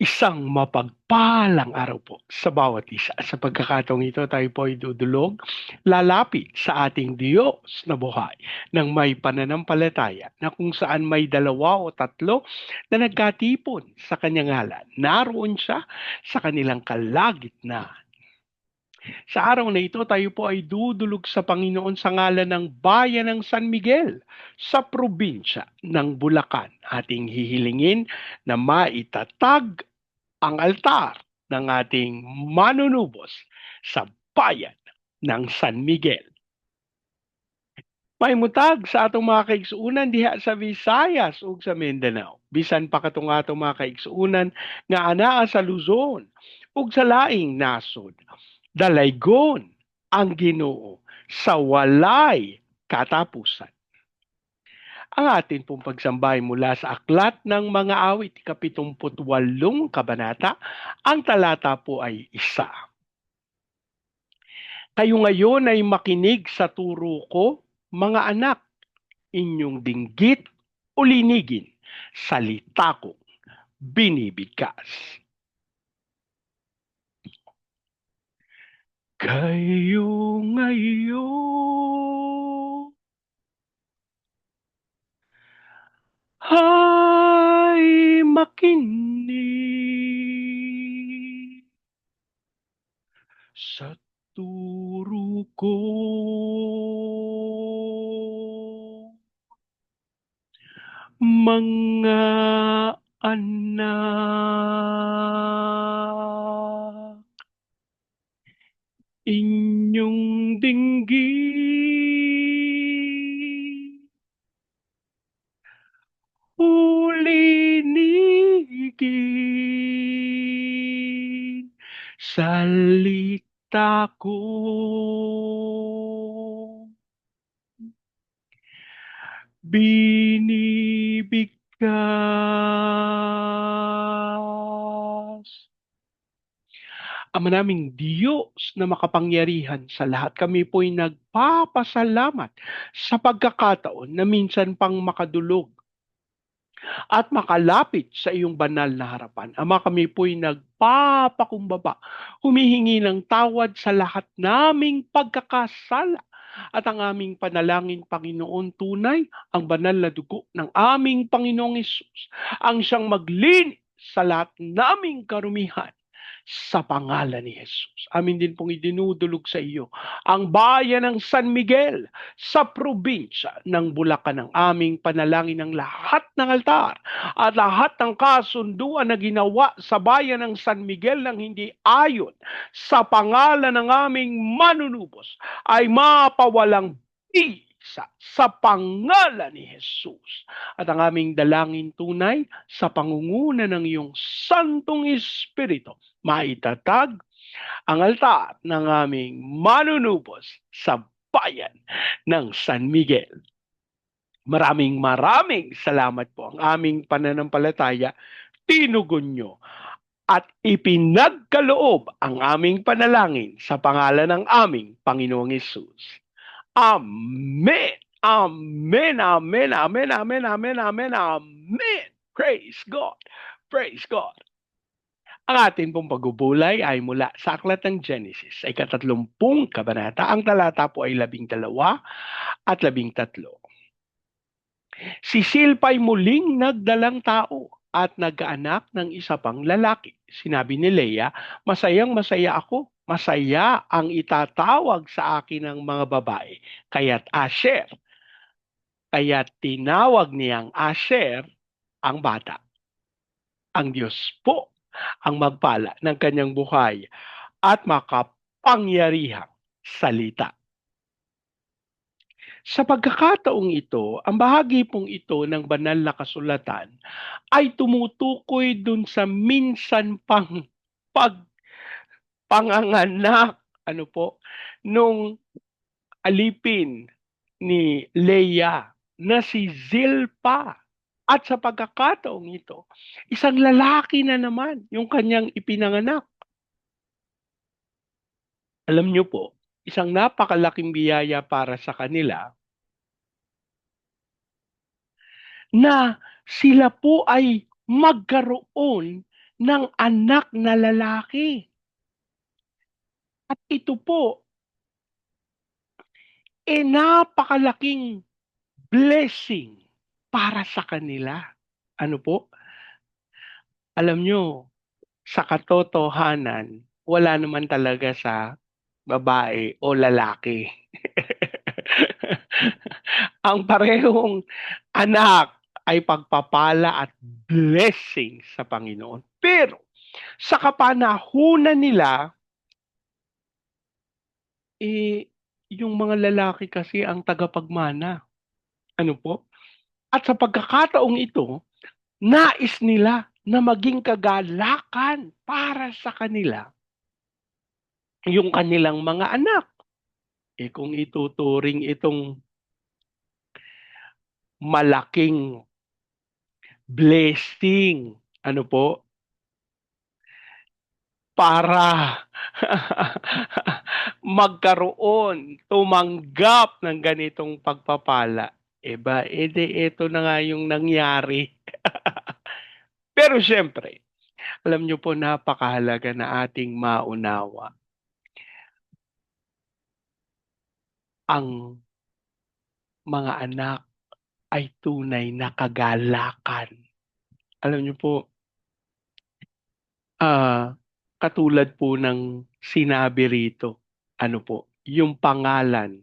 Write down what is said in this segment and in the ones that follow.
Isang mapagpalang araw po sa bawat isa. Sa pagkakataong ito, tayo po ay dudulog, lalapit sa ating Diyos na buhay ng may pananampalataya na kung saan may dalawa o tatlo na nagkatipon sa kanyang ngalan. Naroon siya sa kanilang kalagitnaan. Sa araw na ito, tayo po ay dudulog sa Panginoon sa ngalan ng bayan ng San Miguel sa probinsya ng Bulacan. Ating hihilingin na maitatag ang altar ng ating manunubos sa bayan ng San Miguel. May mutag sa atong mga kaigsuunan diha sa Visayas ug sa Mindanao. Bisan pa katong atong mga kaigsuunan nga anaa sa Luzon ug sa laing nasod dalaygon ang Ginoo sa walay katapusan. Ang atin pong pagsambay mula sa aklat ng mga awit, kapitumputwalong kabanata, ang talata po ay isa. Kayo ngayon ay makinig sa turo ko, mga anak, inyong dinggit o linigin, salita ko, binibigkas. Kayo ngayon ay makinig sa turo ko. Mga anak Ulinigin salita ko. Binibigkas Ama naming Diyos na makapangyarihan sa lahat, kami po'y nagpapasalamat sa pagkakataon na minsan pang makadulog at makalapit sa iyong banal na harapan. Ama kami po'y nagpapakumbaba, humihingi ng tawad sa lahat naming pagkakasala at ang aming panalangin, Panginoon, tunay ang banal na dugo ng aming Panginoong Isus, ang siyang maglinis sa lahat naming karumihan sa pangalan ni Jesus. Amin din pong idinudulog sa iyo ang bayan ng San Miguel sa probinsya ng Bulacan ng aming panalangin ng lahat ng altar at lahat ng kasunduan na ginawa sa bayan ng San Miguel ng hindi ayon sa pangalan ng aming manunubos ay mapawalang bisa sa pangalan ni Jesus. At ang aming dalangin tunay sa pangunguna ng iyong Santong Espiritu maitatag ang altar ng aming manunubos sa bayan ng San Miguel. Maraming maraming salamat po ang aming pananampalataya. Tinugon nyo at ipinagkaloob ang aming panalangin sa pangalan ng aming Panginoong Isus. Amen. Amen. Amen. Amen. Amen. Amen. Amen. Amen. Praise God. Praise God. Ang atin pong pagbubulay ay mula sa aklat ng Genesis ay katatlumpung kabanata. Ang talata po ay labing dalawa at labing tatlo. Si Silpa ay muling nagdalang tao at nagkaanak ng isa pang lalaki. Sinabi ni Leia, masayang masaya ako. Masaya ang itatawag sa akin ng mga babae. Kaya't Asher. Kaya tinawag niyang Asher ang bata. Ang Diyos po ang magpala ng kanyang buhay at makapangyarihang salita. Sa pagkakataong ito, ang bahagi pong ito ng banal na kasulatan ay tumutukoy dun sa minsan pang pag panganganak. Ano po? Nung alipin ni Leia na si Zilpa. At sa pagkakataong ito, isang lalaki na naman yung kanyang ipinanganak. Alam niyo po, isang napakalaking biyaya para sa kanila na sila po ay magkaroon ng anak na lalaki. At ito po, eh napakalaking blessing para sa kanila. Ano po? Alam nyo, sa katotohanan, wala naman talaga sa babae o lalaki. Ang parehong anak ay pagpapala at blessing sa Panginoon. Pero sa kapanahunan nila, eh, yung mga lalaki kasi ang tagapagmana. Ano po? At sa pagkakataong ito, nais nila na maging kagalakan para sa kanila yung kanilang mga anak. Eh kung ituturing itong malaking blessing, ano po, para magkaroon, tumanggap ng ganitong pagpapala. Eba, edi ito na nga yung nangyari. Pero siyempre, alam niyo po napakahalaga na ating maunawa ang mga anak ay tunay na kagalakan. Alam niyo po, ah, katulad po ng sinabi rito, ano po, yung pangalan.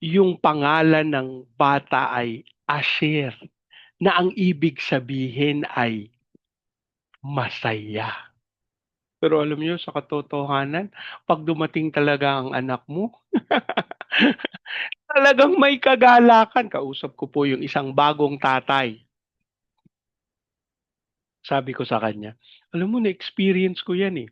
Yung pangalan ng bata ay Asher, na ang ibig sabihin ay masaya. Pero alam niyo sa katotohanan, pag dumating talaga ang anak mo, talagang may kagalakan. Kausap ko po yung isang bagong tatay. Sabi ko sa kanya, alam mo na-experience ko yan eh.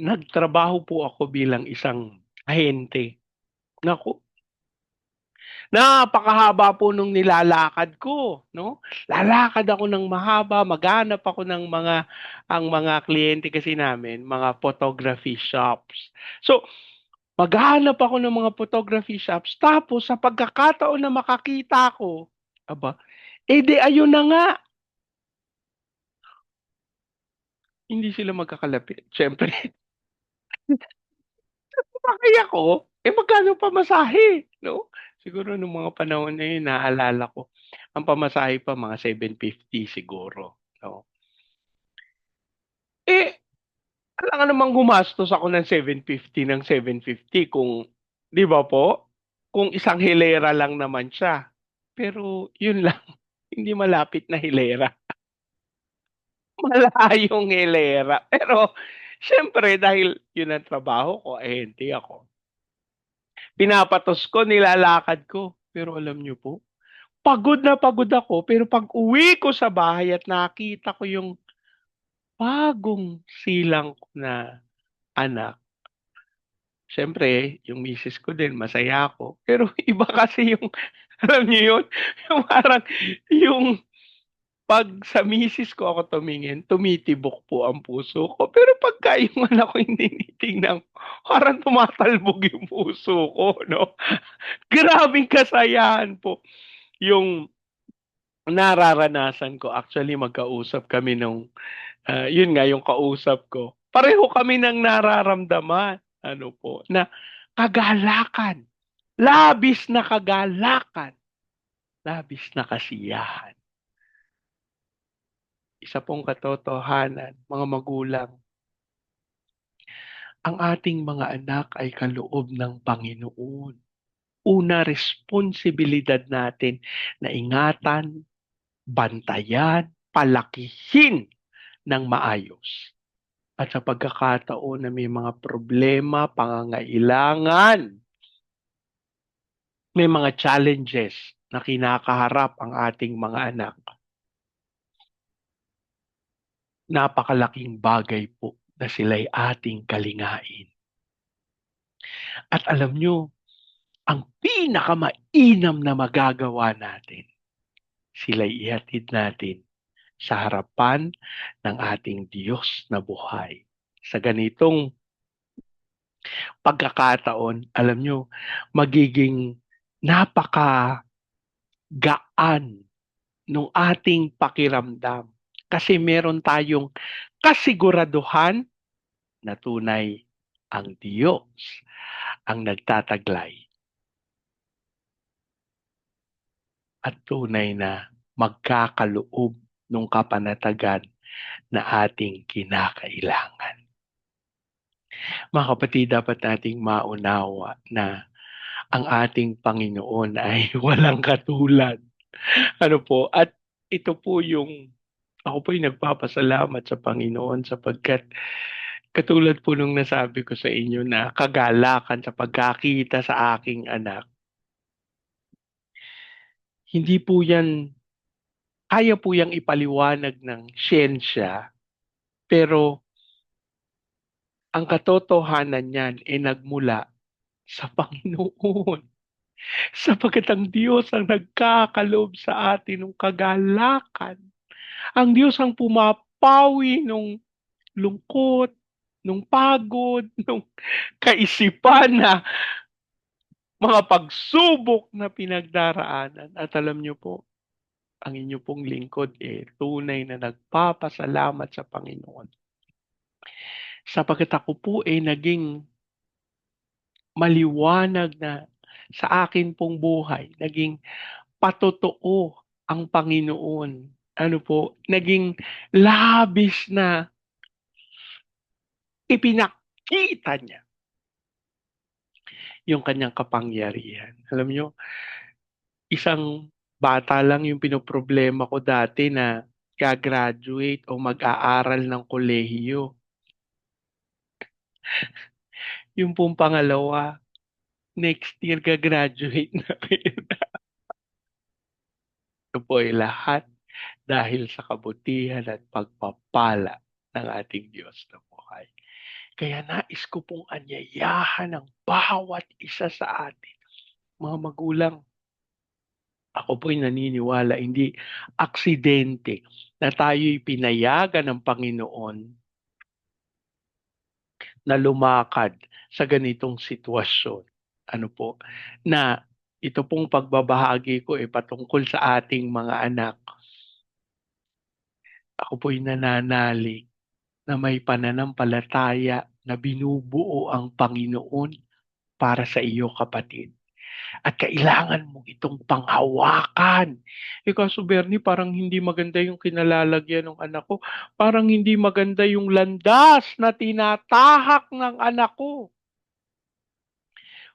Nagtrabaho po ako bilang isang ahente. Naku, Napakahaba po nung nilalakad ko, no? Lalakad ako ng mahaba, maghanap ako ng mga ang mga kliyente kasi namin, mga photography shops. So, maghanap ako ng mga photography shops. Tapos sa pagkakataon na makakita ko, aba, eh di ayun na nga. Hindi sila magkakalapit. Siyempre, sumakay ako, eh magkano pamasahe, no? Siguro nung mga panahon na yun, naalala ko, ang pamasahe pa mga 750 siguro. No? Eh, alam namang gumastos ako ng 750 ng 750 kung, di ba po? Kung isang hilera lang naman siya. Pero yun lang, hindi malapit na hilera. Malayong hilera. Pero, syempre, dahil yun ang trabaho ko, eh, hindi ako pinapatos ko, nilalakad ko. Pero alam niyo po, pagod na pagod ako. Pero pag uwi ko sa bahay at nakita ko yung bagong silang ko na anak, Siyempre, yung misis ko din, masaya ako. Pero iba kasi yung, alam niyo yun, yung parang, yung pag sa misis ko ako tumingin, tumitibok po ang puso ko. Pero pagka yung anak ko hindi tinitingnan, parang tumatalbog yung puso ko, no? Grabing kasayahan po yung nararanasan ko. Actually, magkausap kami nung, uh, yun nga, yung kausap ko. Pareho kami ng nararamdaman, ano po, na kagalakan. Labis na kagalakan. Labis na kasiyahan isa pong katotohanan, mga magulang. Ang ating mga anak ay kaloob ng Panginoon. Una, responsibilidad natin na ingatan, bantayan, palakihin ng maayos. At sa pagkakataon na may mga problema, pangangailangan, may mga challenges na kinakaharap ang ating mga anak napakalaking bagay po na sila'y ating kalingain. At alam nyo, ang pinakamainam na magagawa natin, sila'y ihatid natin sa harapan ng ating Diyos na buhay. Sa ganitong pagkakataon, alam nyo, magiging napaka gaan ng ating pakiramdam. Kasi meron tayong kasiguraduhan na tunay ang Diyos ang nagtataglay at tunay na magkakaloob ng kapanatagan na ating kinakailangan. Mga kapatid, dapat nating maunawa na ang ating Panginoon ay walang katulad. Ano po? At ito po yung ako po yung nagpapasalamat sa Panginoon sapagkat katulad po nung nasabi ko sa inyo na kagalakan sa pagkakita sa aking anak hindi po yan, kaya po yang ipaliwanag ng siyensya, pero ang katotohanan niyan ay nagmula sa Panginoon. Sapagkat ang Diyos ang nagkakaloob sa atin ng kagalakan. Ang Diyos ang pumapawi nung lungkot, nung pagod, nung kaisipan na mga pagsubok na pinagdaraanan. At alam niyo po, ang inyo pong lingkod eh tunay na nagpapasalamat sa Panginoon. Sapagkat ako po eh naging maliwanag na sa akin pong buhay, naging patotoo ang Panginoon. Ano po, naging labis na ipinakita niya yung kanyang kapangyarihan. Alam nyo, isang bata lang yung pinoproblema ko dati na gagraduate o mag-aaral ng kolehiyo. yung pong pangalawa, next year gagraduate na rin. Ito po ay lahat dahil sa kabutihan at pagpapala ng ating Diyos na buhay. Kaya nais ko pong anyayahan ng bawat isa sa atin. Mga magulang, ako po'y naniniwala, hindi aksidente na tayo'y pinayagan ng Panginoon na lumakad sa ganitong sitwasyon. Ano po? Na ito pong pagbabahagi ko ay patungkol sa ating mga anak. Ako po'y nananalig na may pananampalataya na binubuo ang Panginoon para sa iyo kapatid. At kailangan mo itong panghawakan. E kaso Bernie, parang hindi maganda yung kinalalagyan ng anak ko. Parang hindi maganda yung landas na tinatahak ng anak ko.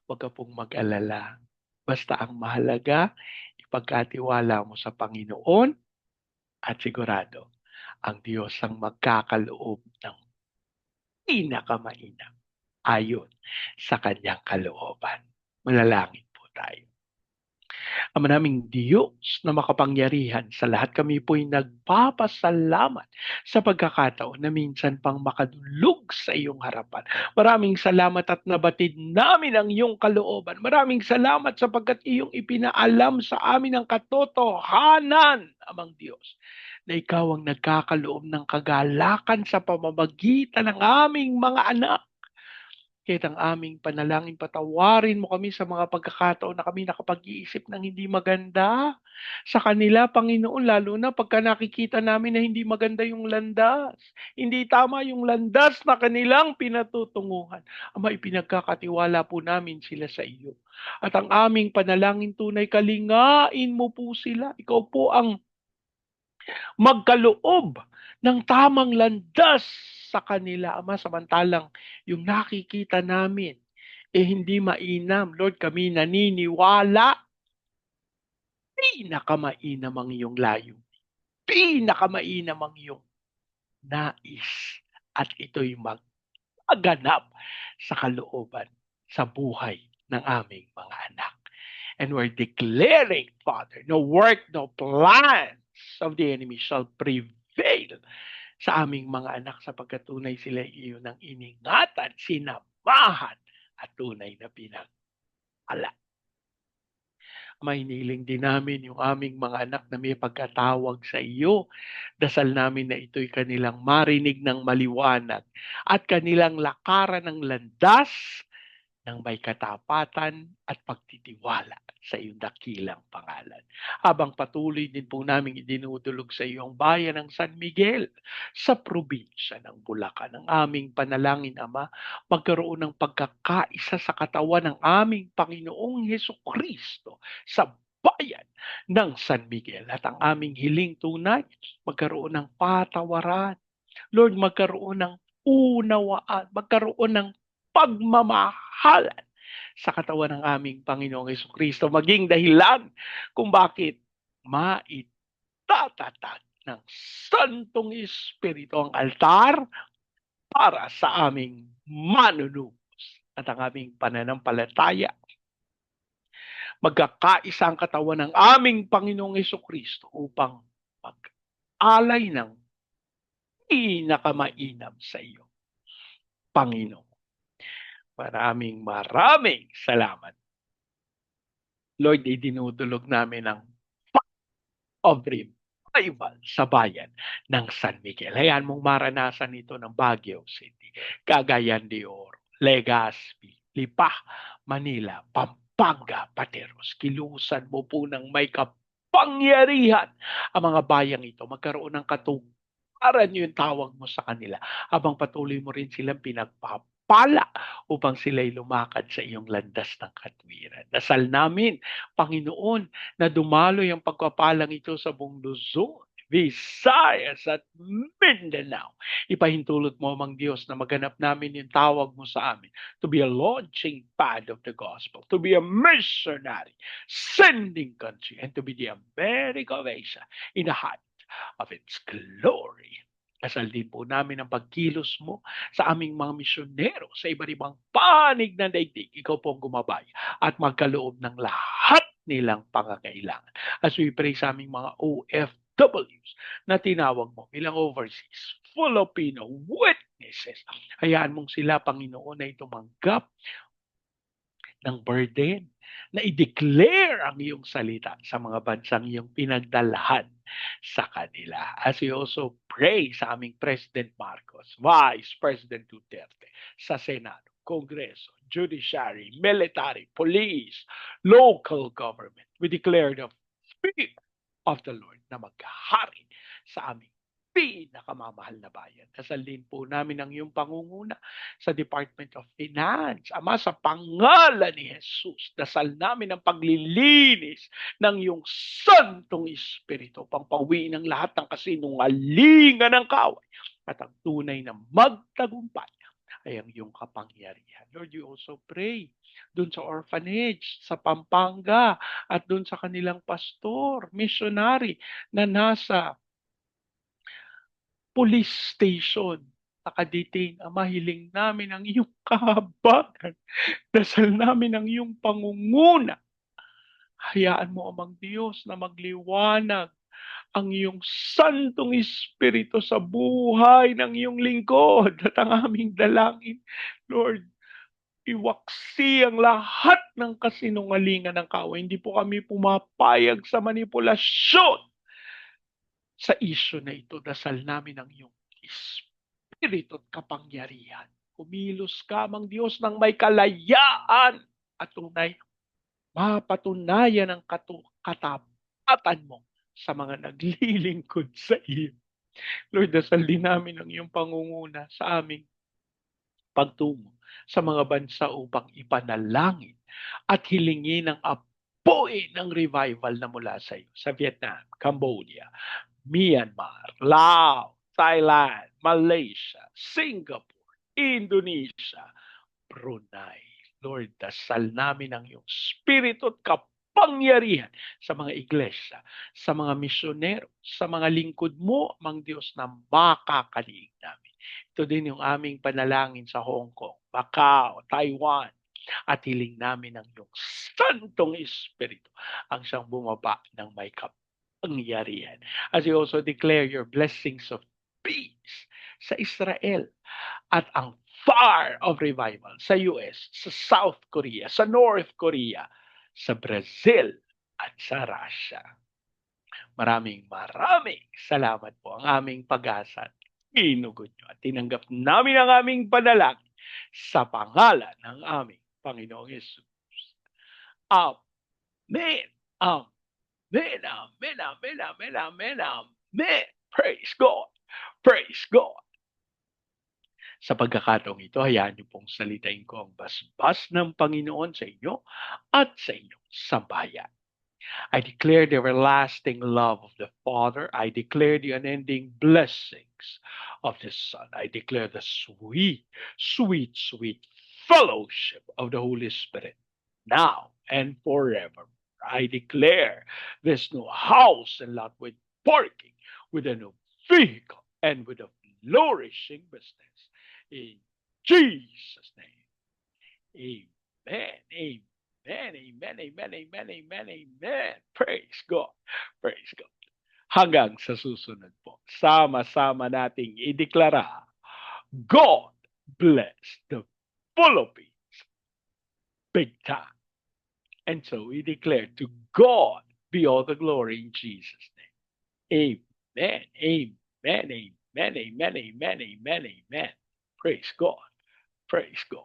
Huwag ka pong mag-alala. Basta ang mahalaga, ipagkatiwala mo sa Panginoon at sigurado ang Diyos ang magkakaloob ng pinakamainam ayon sa kanyang kalooban. Manalangin po tayo. Ang naming Diyos na makapangyarihan sa lahat kami po'y nagpapasalamat sa pagkakataon na minsan pang makadulog sa iyong harapan. Maraming salamat at nabatid namin ang iyong kalooban. Maraming salamat sapagkat iyong ipinaalam sa amin ang katotohanan, Amang Diyos na ikaw ang nagkakaloob ng kagalakan sa pamamagitan ng aming mga anak. Kahit ang aming panalangin, patawarin mo kami sa mga pagkakataon na kami nakapag-iisip ng hindi maganda sa kanila, Panginoon, lalo na pagka nakikita namin na hindi maganda yung landas. Hindi tama yung landas na kanilang pinatutunguhan. Ama, ipinagkakatiwala po namin sila sa iyo. At ang aming panalangin tunay, kalingain mo po sila. Ikaw po ang magkaloob ng tamang landas sa kanila, Ama, samantalang yung nakikita namin, eh hindi mainam. Lord, kami naniniwala, pinakamainam ang iyong layo. Pinakamainam ang iyong nais. At ito'y magpaganap sa kalooban, sa buhay ng aming mga anak. And we're declaring, Father, no work, no plan of the enemy shall prevail sa aming mga anak sapagkat tunay sila iyo ng iningatan, sinamahan at tunay na pinag ala Ama, hinihiling din namin yung aming mga anak na may pagkatawag sa iyo. Dasal namin na ito'y kanilang marinig ng maliwanag at kanilang lakaran ng landas ng may katapatan at pagtitiwala sa iyong dakilang pangalan. Habang patuloy din po namin idinudulog sa iyong bayan ng San Miguel sa probinsya ng Bulacan. Ang aming panalangin, Ama, magkaroon ng pagkakaisa sa katawan ng aming Panginoong Heso Kristo sa bayan ng San Miguel. At ang aming hiling tunay, magkaroon ng patawaran. Lord, magkaroon ng unawaan, magkaroon ng pagmamahalan sa katawan ng aming Panginoong Yeso Kristo, maging dahilan kung bakit maitatatag ng Santong Espiritu ang altar para sa aming manunubos at ang aming pananampalataya. Magkakaisa ang katawan ng aming Panginoong Yeso Kristo upang mag-alay ng pinakamainam sa iyo, Panginoon. Maraming maraming salamat. Lord, idinudulog namin ang of revival sa bayan ng San Miguel. Hayaan mong maranasan ito ng Baguio City, Cagayan de Oro, Legazpi, Lipa, Manila, Pampanga, Pateros. Kilusan mo po ng may kapangyarihan ang mga bayang ito. Magkaroon ng katuparan yung tawag mo sa kanila habang patuloy mo rin silang pinagpap pala upang sila'y lumakad sa iyong landas ng katwiran. Dasal namin, Panginoon, na dumaloy ang pagpapalang ito sa buong Luzon, Visayas at Mindanao. Ipahintulot mo, Mang Diyos, na maganap namin yung tawag mo sa amin to be a launching pad of the gospel, to be a missionary, sending country, and to be the America of Asia in the height of its glory. Dasal din po namin ang pagkilos mo sa aming mga misyonero sa iba't ibang panig ng daigdig. Ikaw po ang gumabay at magkaloob ng lahat nilang pangangailangan. As we pray sa aming mga OFWs na tinawag mo bilang overseas, Filipino witnesses. Hayaan mong sila, Panginoon, ay tumanggap ng burden na i-declare ang iyong salita sa mga bansang iyong pinagdalhan sa kanila. As we also pray sa aming President Marcos, Vice President Duterte, sa Senado, Kongreso, Judiciary, Military, Police, Local Government, we declare the fear of the Lord na maghari sa aming pinakamamahal na bayan. Dasal po namin ang iyong pangunguna sa Department of Finance. Ama, sa pangalan ni Jesus, dasal namin ang paglilinis ng iyong Santong Espiritu, pampawi ng lahat ng kasinungalingan ng kaway at ang tunay na magtagumpay ay ang iyong kapangyarihan. Lord, you also pray dun sa orphanage, sa Pampanga, at dun sa kanilang pastor, missionary, na nasa police station nakadetain. Ama, hiling namin ang iyong kahabagan. Dasal namin ang iyong pangunguna. Hayaan mo, Amang Diyos, na magliwanag ang iyong santong espiritu sa buhay ng iyong lingkod at ang aming dalangin. Lord, iwaksi ang lahat ng kasinungalingan ng kaway. Hindi po kami pumapayag sa manipulasyon sa isyo na ito, dasal namin ang iyong espiritu at kapangyarihan. Kumilos ka, mang Diyos, ng may kalayaan at tunay mapatunayan ang katapatan mo sa mga naglilingkod sa iyo. Lord, dasal din namin ang iyong pangunguna sa aming pagtungo sa mga bansa upang ipanalangin at hilingin ang apoy ng revival na mula sa iyo sa Vietnam, Cambodia, Myanmar, Laos, Thailand, Malaysia, Singapore, Indonesia, Brunei. Lord, dasal namin ang iyong spirito at kapangyarihan sa mga iglesia, sa mga misyonero, sa mga lingkod mo, mang Diyos na makakaliig namin. Ito din yung aming panalangin sa Hong Kong, Macau, Taiwan, at hiling namin ang iyong santong espiritu ang siyang bumaba ng may kap pangyarihan. As you also declare your blessings of peace sa Israel at ang fire of revival sa US, sa South Korea, sa North Korea, sa Brazil sa Russia. Maraming maraming salamat po ang aming pag-asa at inugod nyo at tinanggap namin ang aming panalangin sa pangalan ng aming Panginoong Yesus. Amen. Amen. Amen. Amen. Amen. Amen. Amen. Praise God. Praise God. Sa pagkakataong ito, hayaan niyo pong salitain ko ang basbas ng Panginoon sa inyo at sa inyong sambayan. I declare the everlasting love of the Father. I declare the unending blessings of the Son. I declare the sweet, sweet, sweet fellowship of the Holy Spirit now and forever. I declare this new house and lot with parking, with a new vehicle, and with a flourishing business. In Jesus' name. Amen. Amen. Amen. Amen. Amen. Amen. Amen. Praise God. Praise God. Hanggang sa susunod po, sama-sama nating ideklara, God bless the Philippines big time. And so we declare to God be all the glory in Jesus' name. Amen. Amen. Amen. Amen. Amen. Amen. Amen. Praise God. Praise God.